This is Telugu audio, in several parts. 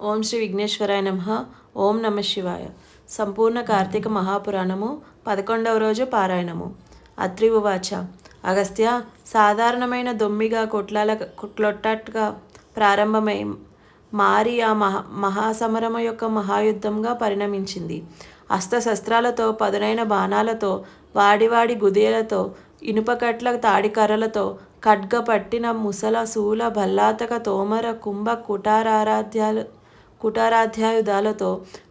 ఓం శ్రీ విఘ్నేశ్వరాయ నమ. ఓం నమ శివాయ. సంపూర్ణ కార్తీక మహాపురాణము పదకొండవ రోజు పారాయణము. అత్రి ఉవాచ. అగస్త్య సాధారణమైన దొమ్మిగా కొట్లాల కొట్లొట్టగా ప్రారంభమై మారి ఆ మహా మహాసమరము యొక్క మహాయుద్ధంగా పరిణమించింది. అస్త్రశస్త్రాలతో పదునైన బాణాలతో వాడివాడి గుదేలతో ఇనుపకట్ల తాడికర్రలతో ఖడ్గ పట్టిన ముసల శూల భల్లాతక తోమర కుంభ కుటారారాధ్యాలు కుటారాధ్యాయుధాలతో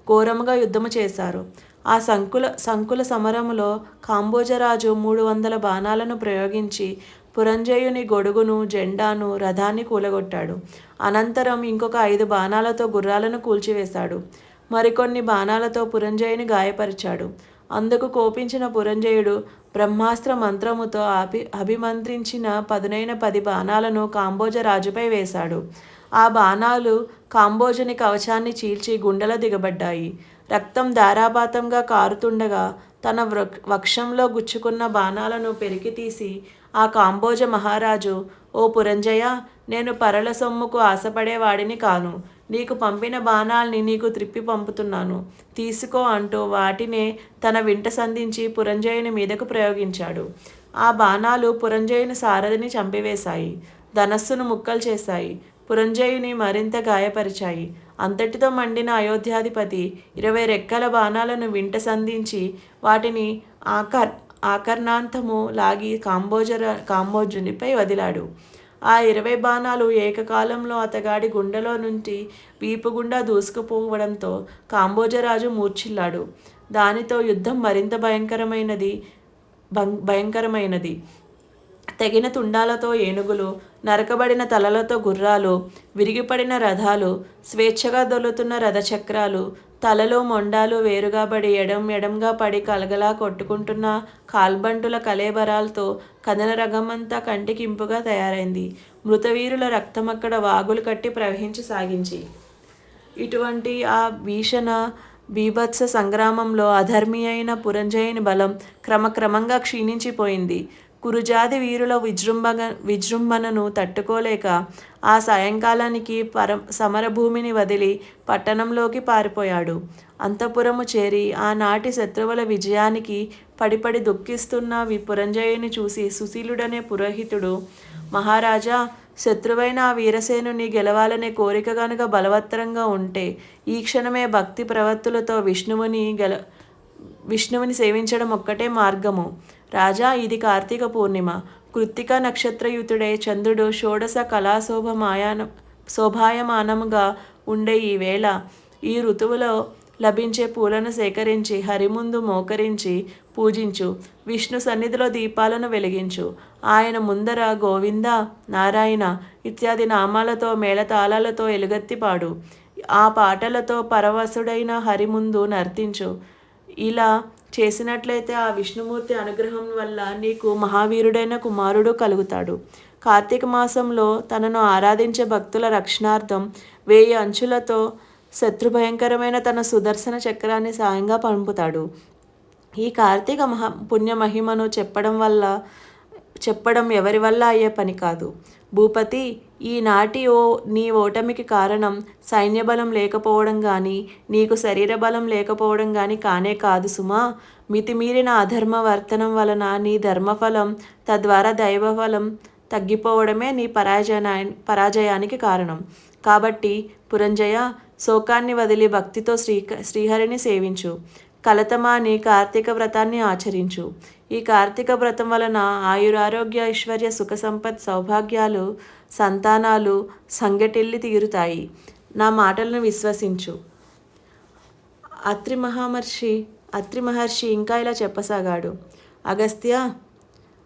ఘోరముగా యుద్ధము చేశారు. ఆ సంకుల సంకుల సమరములో కాంబోజరాజు మూడు వందల బాణాలను ప్రయోగించి పురంజయుని గొడుగును జెండాను రథాన్ని కూలగొట్టాడు. అనంతరం ఇంకొక ఐదు బాణాలతో గుర్రాలను కూల్చివేశాడు. మరికొన్ని బాణాలతో పురంజయుని గాయపరిచాడు. అందుకు కోపించిన పురంజయుడు బ్రహ్మాస్త్ర మంత్రముతో అభి అభిమంత్రించిన పదునైన పది బాణాలను కాంబోజరాజుపై వేశాడు. ఆ బాణాలు కాంబోజుని కవచాన్ని చీల్చి గుండెల దిగబడ్డాయి. రక్తం ధారాపాతంగా కారుతుండగా తన వృ- వక్షంలో గుచ్చుకున్న బాణాలను పెరికి తీసి ఆ కాంబోజ మహారాజు ఓ పురంజయ నేను పరల సొమ్ముకు ఆశపడేవాడిని కాను. నీకు పంపిన బాణాల్ని నీకు త్రిప్పి పంపుతున్నాను. తీసుకో అంటూ వాటినే తన వింట సంధించి పురంజయుని మీదకు ప్రయోగించాడు. ఆ బాణాలు పురంజయుని సారథిని చంపివేశాయి. ధనస్సును ముక్కలు చేశాయి. పురంజయుని మరింత గాయపరిచాయి. అంతటితో మండిన అయోధ్యాధిపతి ఇరవై రెక్కల బాణాలను వింట సంధించి వాటిని ఆకర్ ఆకర్ణాంతము లాగి కాంబోజర కాంబోజునిపై వదిలాడు. ఆ ఇరవై బాణాలు ఏకకాలంలో అతగాడి గుండెలో నుంచి వీపు గుండా దూసుకుపోవడంతో కాంబోజరాజు మూర్ఛిల్లాడు. దానితో యుద్ధం మరింత భయంకరమైనది భం- భయంకరమైనది. తెగిన తుండాలతో ఏనుగులు నరకబడిన తలలతో గుర్రాలు విరిగిపడిన రథాలు స్వేచ్ఛగా దొల్లుతున్న రథచక్రాలు తలలో మొండాలు వేరుగా పడి ఎడం ఎడంగా పడి కలగలా కొట్టుకుంటున్న కాల్బంటుల కలేబరాలతో కథన రగమంతా కంటికింపుగా తయారైంది. మృతవీరుల రక్తం అక్కడ వాగులు కట్టి ప్రవహించి సాగించి. ఇటువంటి ఆ భీషణ బీభత్స సంగ్రామంలో అధర్మి అయిన పురంజయుని బలం క్రమక్రమంగా క్షీణించిపోయింది. కురుజాది వీరుల విజృంభణ విజృంభణను తట్టుకోలేక ఆ సాయంకాలానికి పర సమరభూమిని వదిలి పట్టణంలోకి పారిపోయాడు. అంతఃపురము చేరి ఆనాటి శత్రువుల విజయానికి పడిపడి దుఃఖిస్తున్న వి పురంజయుని చూసి సుశీలుడనే పురోహితుడు మహారాజా శత్రువైన ఆ వీరసేనుని గెలవాలనే కోరిక గనుక బలవత్తరంగా ఉంటే ఈ క్షణమే భక్తి ప్రవత్తులతో విష్ణువుని గెల విష్ణువుని సేవించడం ఒక్కటే మార్గము. రాజా ఇది కార్తీక పూర్ణిమ. కృత్తిక నక్షత్రయుతుడే చంద్రుడు షోడశ కళాశోభమాయాన శోభాయమానముగా ఉండే ఈ వేళ ఈ ఋతువులో లభించే పూలను సేకరించి హరిముందు మోకరించి పూజించు. విష్ణు సన్నిధిలో దీపాలను వెలిగించు. ఆయన ముందర గోవింద నారాయణ ఇత్యాది నామాలతో మేళతాళాలతో ఎలుగెత్తి పాడు. ఆ పాటలతో పరవశుడైన హరి ముందు నర్తించు. ఇలా చేసినట్లయితే ఆ విష్ణుమూర్తి అనుగ్రహం వల్ల నీకు మహావీరుడైన కుమారుడు కలుగుతాడు. కార్తీక మాసంలో తనను ఆరాధించే భక్తుల రక్షణార్థం వేయి అంచులతో శత్రుభయంకరమైన తన సుదర్శన చక్రాన్ని సాయంగా పంపుతాడు. ఈ కార్తీక మహా పుణ్య మహిమను చెప్పడం వల్ల చెప్పడం ఎవరి వల్ల అయ్యే పని కాదు. భూపతి ఈనాటి ఓ నీ ఓటమికి కారణం సైన్యబలం లేకపోవడం కానీ నీకు శరీర బలం లేకపోవడం కానీ కానే కాదు సుమా. మితిమీరిన అధర్మ వర్తనం వలన నీ ధర్మఫలం తద్వారా దైవఫలం తగ్గిపోవడమే నీ పరాజయ పరాజయానికి కారణం. కాబట్టి పురంజయ శోకాన్ని వదిలి భక్తితో శ్రీ శ్రీహరిని సేవించు. కలతమాని కార్తీక వ్రతాన్ని ఆచరించు. ఈ కార్తీక వ్రతం వలన ఆయురారోగ్య ఐశ్వర్య సుఖ సంపత్ సౌభాగ్యాలు సంతానాలు సంగటిల్లి తీరుతాయి. నా మాటలను విశ్వసించు. అత్రి మహామర్షి అత్రి మహర్షి ఇంకా ఇలా చెప్పసాగాడు. అగస్త్య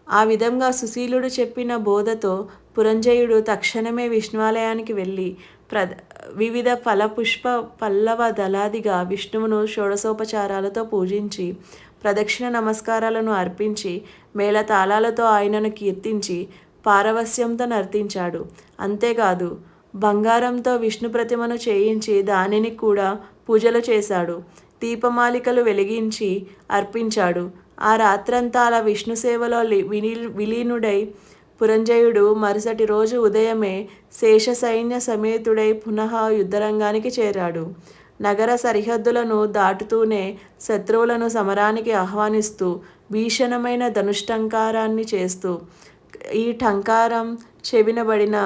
ఆ విధంగా సుశీలుడు చెప్పిన బోధతో పురంజయుడు తక్షణమే విష్ణువాలయానికి వెళ్ళి ప్ర వివిధ ఫలపుష్ప పల్లవ దళాదిగా విష్ణువును షోడసోపచారాలతో పూజించి ప్రదక్షిణ నమస్కారాలను అర్పించి మేళతాళాలతో ఆయనను కీర్తించి పారవస్యంతో నర్తించాడు. అంతేకాదు బంగారంతో విష్ణు ప్రతిమను చేయించి దానిని కూడా పూజలు చేశాడు. దీపమాలికలు వెలిగించి అర్పించాడు. ఆ రాత్రంతా అలా విష్ణు సేవలో విని విలీనుడై పురంజయుడు మరుసటి రోజు ఉదయమే శేష సైన్య సమేతుడై పునః యుద్ధరంగానికి చేరాడు. నగర సరిహద్దులను దాటుతూనే శత్రువులను సమరానికి ఆహ్వానిస్తూ భీషణమైన ధనుష్టంకారాన్ని చేస్తూ ఈ టంకారం చెవినబడిన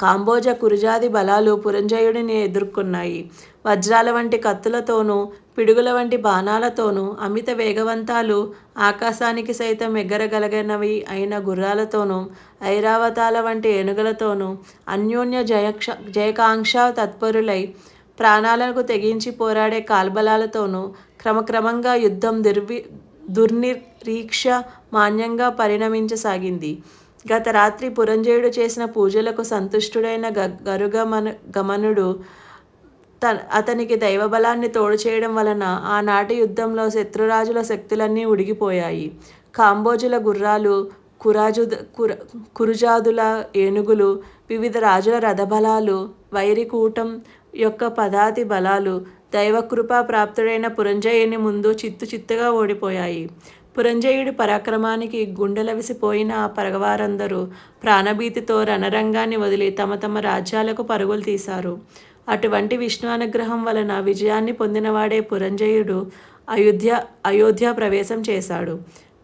కాంబోజ కురుజాది బలాలు పురంజయుడిని ఎదుర్కొన్నాయి. వజ్రాల వంటి కత్తులతోనూ పిడుగుల వంటి బాణాలతోనూ అమిత వేగవంతాలు ఆకాశానికి సైతం ఎగ్గరగలగనవి అయిన గుర్రాలతోనూ ఐరావతాల వంటి ఏనుగులతోనూ అన్యోన్య జయక్ష జయకాంక్ష తత్పరులై ప్రాణాలకు తెగించి పోరాడే కాల్బలాలతోనూ క్రమక్రమంగా యుద్ధం దుర్వి దుర్నిరీక్ష మాన్యంగా పరిణమించసాగింది. గత రాత్రి పురంజయుడు చేసిన పూజలకు సంతుష్టుడైన గ గరుగమను గమనుడు త అతనికి దైవబలాన్ని తోడు చేయడం వలన ఆనాటి యుద్ధంలో శత్రురాజుల శక్తులన్నీ ఉడిగిపోయాయి. కాంబోజుల గుర్రాలు కురాజు కుర కురుజాదుల ఏనుగులు వివిధ రాజుల రథబలాలు వైరికూటం యొక్క పదాతి బలాలు దైవకృపా ప్రాప్తుడైన పురంజయుని ముందు చిత్తు చిత్తుగా ఓడిపోయాయి. పురంజయుడి పరాక్రమానికి గుండెలవిసిపోయిన ఆ పరగవారందరూ ప్రాణభీతితో రణరంగాన్ని వదిలి తమ తమ రాజ్యాలకు పరుగులు తీశారు. అటువంటి విష్ణు అనుగ్రహం వలన విజయాన్ని పొందినవాడే పురంజయుడు అయోధ్య అయోధ్య ప్రవేశం చేశాడు.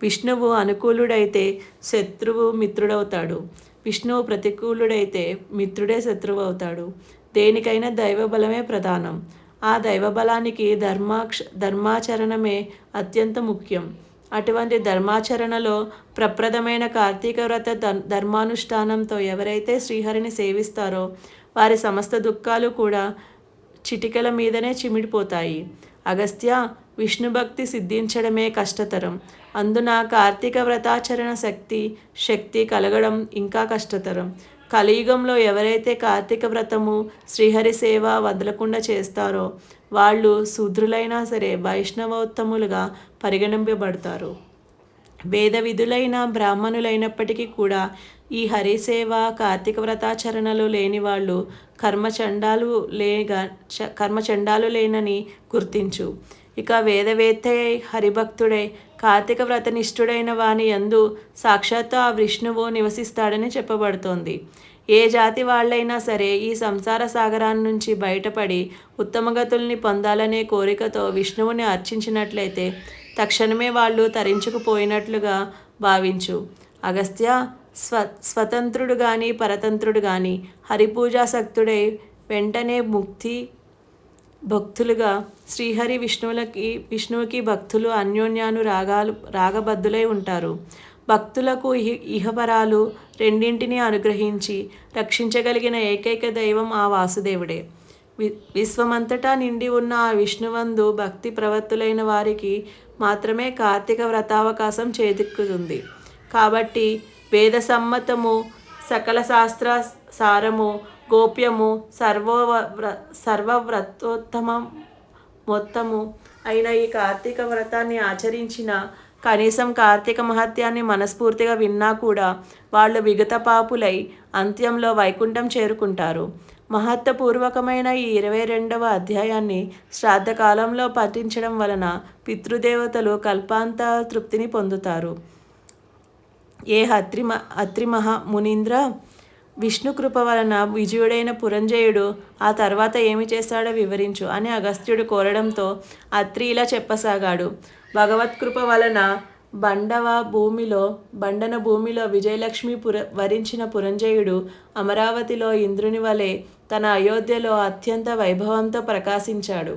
విష్ణువు అనుకూలుడైతే శత్రువు మిత్రుడవుతాడు. విష్ణువు ప్రతికూలుడైతే మిత్రుడే శత్రువు అవుతాడు. దేనికైనా దైవబలమే ప్రధానం. ఆ దైవబలానికి ధర్మాక్ష ధర్మాచరణమే అత్యంత ముఖ్యం. అటువంటి ధర్మాచరణలో ప్రప్రదమైన కార్తీక వ్రత ధర్మానుష్ఠానంతో ఎవరైతే శ్రీహరిని సేవిస్తారో వారి సమస్త దుఃఖాలు కూడా చిటికల మీదనే చిమిడిపోతాయి. అగస్త్య విష్ణు భక్తి సిద్ధించడమే కష్టతరం. అందున కార్తీక వ్రతాచరణ శక్తి శక్తి కలగడం ఇంకా కష్టతరం. కలియుగంలో ఎవరైతే కార్తీక వ్రతము శ్రీహరి సేవ వదలకుండా చేస్తారో వాళ్ళు శూద్రులైనా సరే వైష్ణవోత్తములుగా పరిగణింపబడతారు. వేద విధులైన బ్రాహ్మణులైనప్పటికీ కూడా ఈ హరిసేవ కార్తీక వ్రతాచరణలు లేని వాళ్ళు కర్మచండాలు లేగా కర్మచండాలు లేనని గుర్తించు. ఇక వేదవేత్త హరిభక్తుడై కార్తీక వ్రతనిష్ఠుడైన వాని యందు సాక్షాత్తు ఆ విష్ణువు నివసిస్తాడని చెప్పబడుతోంది. ఏ జాతి వాళ్ళైనా సరే ఈ సంసార సాగరాన్ని నుంచి బయటపడి ఉత్తమగతుల్ని పొందాలనే కోరికతో విష్ణువుని అర్చించినట్లయితే తక్షణమే వాళ్ళు తరించుకుపోయినట్లుగా భావించు. అగస్త్య స్వ స్వతంత్రుడు కానీ పరతంత్రుడు కానీ హరిపూజాసక్తుడై వెంటనే ముక్తి భక్తులుగా శ్రీహరి విష్ణువులకి విష్ణువుకి భక్తులు అన్యోన్యాను రాగాలు రాగబద్ధులై ఉంటారు. భక్తులకు ఇహపరాలు రెండింటినీ అనుగ్రహించి రక్షించగలిగిన ఏకైక దైవం ఆ వాసుదేవుడే. వి విశ్వమంతటా నిండి ఉన్న ఆ విష్ణువందు భక్తి ప్రవత్తులైన వారికి మాత్రమే కార్తీక వ్రతావకాశం చేదిక్కుతుంది. కాబట్టి వేద సమ్మతము సకల శాస్త్ర సారము గోప్యము సర్వో సర్వవ్రతోత్తమం మొత్తము అయిన ఈ కార్తీక వ్రతాన్ని ఆచరించిన కనీసం కార్తీక మహత్యాన్ని మనస్ఫూర్తిగా విన్నా కూడా వాళ్ళు విగత పాపులై అంత్యంలో వైకుంఠం చేరుకుంటారు. మహత్వపూర్వకమైన ఈ ఇరవై రెండవ అధ్యాయాన్ని శ్రాద్ధకాలంలో పఠించడం వలన పితృదేవతలు కల్పాంత తృప్తిని పొందుతారు. ఏ అత్రి అత్రిమహ మునీంద్ర విష్ణు కృప వలన విజయుడైన పురంజయుడు ఆ తర్వాత ఏమి చేశాడో వివరించు అని అగస్త్యుడు కోరడంతో అత్రి ఇలా చెప్పసాగాడు. భగవత్కృప వలన బండవ భూమిలో బండన భూమిలో విజయలక్ష్మి పుర వరించిన పురంజయుడు అమరావతిలో ఇంద్రుని వలె తన అయోధ్యలో అత్యంత వైభవంతో ప్రకాశించాడు.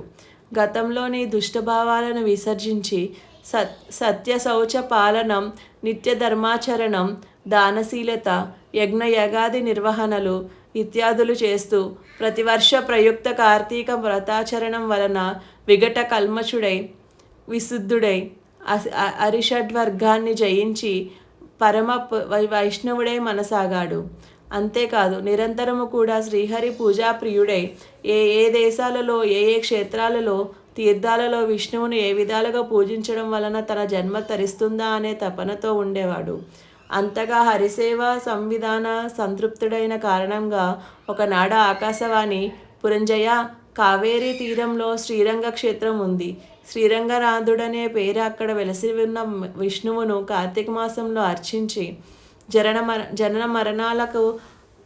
గతంలోని దుష్టభావాలను విసర్జించి సత్ సత్య శౌచ పాలనం నిత్య ధర్మాచరణం దానశీలత యజ్ఞయగాది నిర్వహణలు ఇత్యాదులు చేస్తూ ప్రతివర్ష ప్రయుక్త కార్తీక వ్రతాచరణం వలన విఘట కల్మషుడై విశుద్ధుడై అరిషడ్వర్గాన్ని జయించి పరమ వైష్ణవుడై మనసాగాడు. అంతేకాదు నిరంతరము కూడా శ్రీహరి పూజా ప్రియుడై ఏ ఏ దేశాలలో ఏ ఏ క్షేత్రాలలో తీర్థాలలో విష్ణువును ఏ విధాలుగా పూజించడం వలన తన జన్మ తరిస్తుందా అనే తపనతో ఉండేవాడు. అంతగా హరిసేవ సంవిధాన సంతృప్తుడైన కారణంగా ఒకనాడ ఆకాశవాణి పురంజయ కావేరీ తీరంలో శ్రీరంగ క్షేత్రం ఉంది. శ్రీరంగనాథుడనే పేరు అక్కడ వెలసి ఉన్న విష్ణువును కార్తీక మాసంలో అర్చించి జనన మర జనన మరణాలకు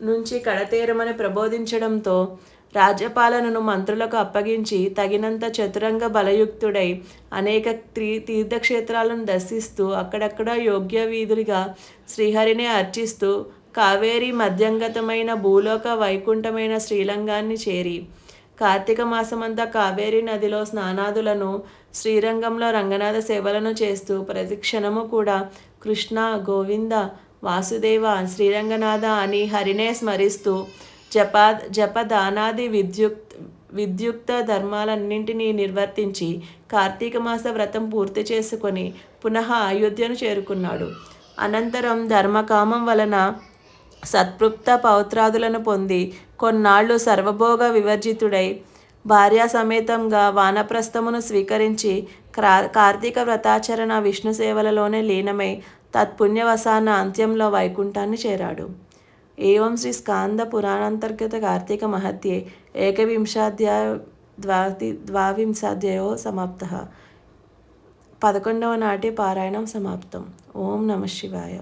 నుంచి కడతేరమని ప్రబోధించడంతో రాజ్యపాలనను మంత్రులకు అప్పగించి తగినంత చతురంగ బలయుక్తుడై అనేక త్రీ తీర్థక్షేత్రాలను దర్శిస్తూ అక్కడక్కడ యోగ్య వీధులుగా శ్రీహరిని అర్చిస్తూ కావేరి మధ్యంగతమైన భూలోక వైకుంఠమైన శ్రీలంగాన్ని చేరి కార్తీక మాసమంతా కావేరి నదిలో స్నానాదులను శ్రీరంగంలో రంగనాథ సేవలను చేస్తూ ప్రతిక్షణము కూడా కృష్ణ గోవింద వాసుదేవ శ్రీరంగనాథ అని హరినే స్మరిస్తూ జప జపదానాది విద్యుక్త విద్యుక్త ధర్మాలన్నింటినీ నిర్వర్తించి కార్తీక మాస వ్రతం పూర్తి చేసుకొని పునః అయోధ్యను చేరుకున్నాడు. అనంతరం ధర్మకామం వలన సత్పృప్త పౌత్రాదులను పొంది కొన్నాళ్ళు సర్వభోగ వివర్జితుడై భార్యా సమేతంగా వానప్రస్థమును స్వీకరించి క్రా కార్తీక వ్రతాచరణ విష్ణు సేవలలోనే లీనమై తత్పుణ్యవసాన అంత్యంలో వైకుంఠాన్ని చేరాడు. एवं శ్రీ స్కాంద పురాణాంతర్గత కార్తీక మహత్యే ఏకవింశాధ్యాయ ద్వాతి ద్వావింశాధ్యాయో సమాప్త పదకొండవ నాటి పారాయణం సమాప్తం ఓం నమ శివాయ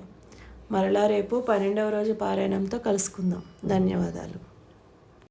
మరలా రేపు పన్నెండవ రోజు పారాయణంతో కలుసుకుందాం. ధన్యవాదాలు.